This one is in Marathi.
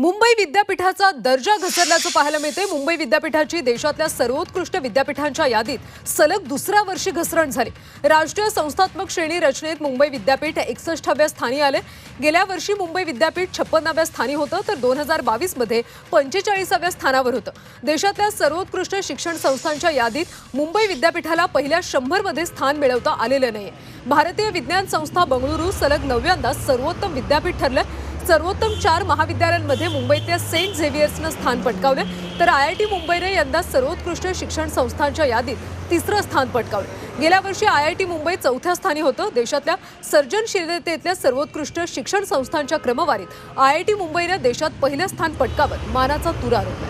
मुंबई विद्यापीठाचा दर्जा घसरल्याचं पाहायला मिळते मुंबई विद्यापीठाची देशातल्या सर्वोत्कृष्ट विद्यापीठांच्या यादीत सलग दुसऱ्या वर्षी घसरण झाली. राष्ट्रीय संस्थात्मक श्रेणी रचनेत मुंबई विद्यापीठ एकसष्टाव्या स्थानी आले. गेल्या वर्षी मुंबई विद्यापीठ छप्पन्नाव्या स्थानी होतं तर दोन हजार बावीसमध्ये पंचेचाळीसाव्या स्थानावर होतं. देशातल्या सर्वोत्कृष्ट शिक्षण संस्थांच्या यादीत मुंबई विद्यापीठाला पहिल्या शंभरमध्ये स्थान मिळवता आलेलं नाही भारतीय विज्ञान संस्था बंगळुरू सलग नवव्यांदा सर्वोत्तम विद्यापीठ ठरलं. सर्वोत्तम चार महाविद्यालयांमध्ये मुंबईतल्या सेंट झेवियर्सनं स्थान पटकावले तर आय आय टी मुंबईने यंदा सर्वोत्कृष्ट शिक्षण संस्थांच्या यादीत तिसरं स्थान पटकावलं गेल्या वर्षी आय आय टी मुंबई चौथ्या स्थानी होतं. देशातल्या सर्जनशीलतेतल्या सर्वोत्कृष्ट शिक्षण संस्थांच्या क्रमवारीत आय आय टी मुंबईनं देशात पहिलं स्थान पटकावत मानाचा तुरा रोखला